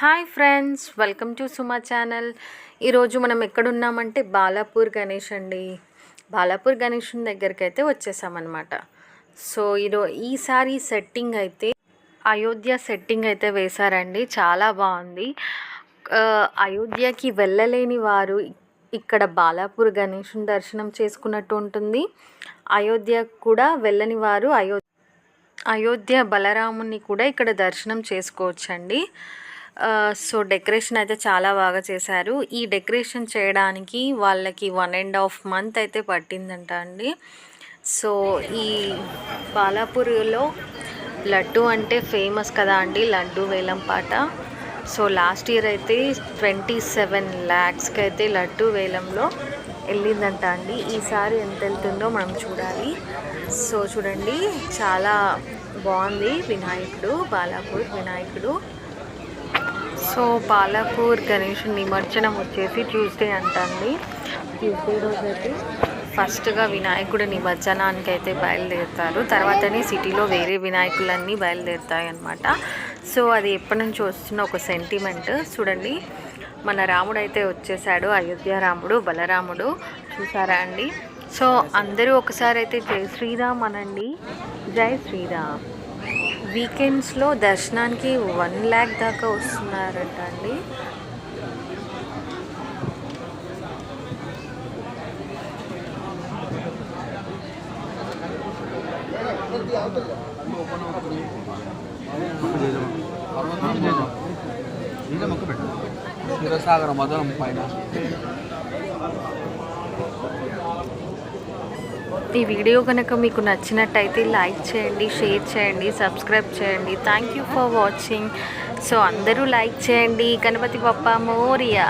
Hi friends welcome to Suma channel. ఈరోజు మనం ఎక్కడున్నామంటే బాలాపూర్ గణేష్ అండి. బాలాపూర్ గణేష్ దగ్గరికి అయితే వచ్చేసామన్నమాట. సో ఈరో ఈసారి సెట్టింగ్ అయితే అయోధ్య సెట్టింగ్ అయితే వేశారండి. చాలా బాగుంది. అయోధ్యకి వెళ్ళలేని వారు ఇక్కడ బాలాపూర్ గణేషుని దర్శనం చేసుకున్నట్టు ఉంటుంది. అయోధ్య కూడా వెళ్ళని వారు అయో అయోధ్య బలరాముని కూడా ఇక్కడ దర్శనం చేసుకోవచ్చండి. సో డెకరేషన్ అయితే చాలా బాగా చేశారు. ఈ డెకరేషన్ చేయడానికి వాళ్ళకి వన్ అండ్ హాఫ్ మంత్ అయితే పట్టిందంట అండి. సో ఈ బాలాపూర్లో లడ్డు అంటే ఫేమస్ కదా అండి లడ్డు వేలం పాట. సో లాస్ట్ ఇయర్ అయితే ట్వంటీ సెవెన్ ల్యాక్స్కి అయితే లడ్డు వేలంలో వెళ్ళిందంట అండి. ఈసారి ఎంత వెళ్తుందో మనం చూడాలి. సో చూడండి చాలా బాగుంది వినాయకుడు బాలాపూర్ వినాయకుడు. సో పాలకూర్ గణేష్ నిమజ్జనం వచ్చేసి ట్యూస్డే అంటండి. ట్యూస్డే రోజు అయితే ఫస్ట్గా వినాయకుడి నిమజ్జనానికి అయితే బయలుదేరుతారు. తర్వాతనే సిటీలో వేరే వినాయకులన్నీ బయలుదేరుతాయి అనమాట సో అది ఎప్పటి నుంచి వస్తున్న ఒక సెంటిమెంట్ చూడండి మన రాముడు అయితే వచ్చేసాడు అయోధ్య రాముడు బలరాముడు. చూసారా అండి? సో అందరూ ఒకసారి అయితే జై శ్రీరామ్ అనండి. జై శ్రీరామ్. వీకెండ్స్లో దర్శనానికి వన్ ల్యాక్ దాకా వస్తున్నారంట అండి క్షీరసాగర మధురం పైన ఈ వీడియో కనుక మీకు నచ్చినట్టయితే లైక్ చేయండి షేర్ చేయండి సబ్స్క్రైబ్ చేయండి. Thank you for watching so అందరూ లైక్ చేయండి. గణపతి బప్పా మోరియా.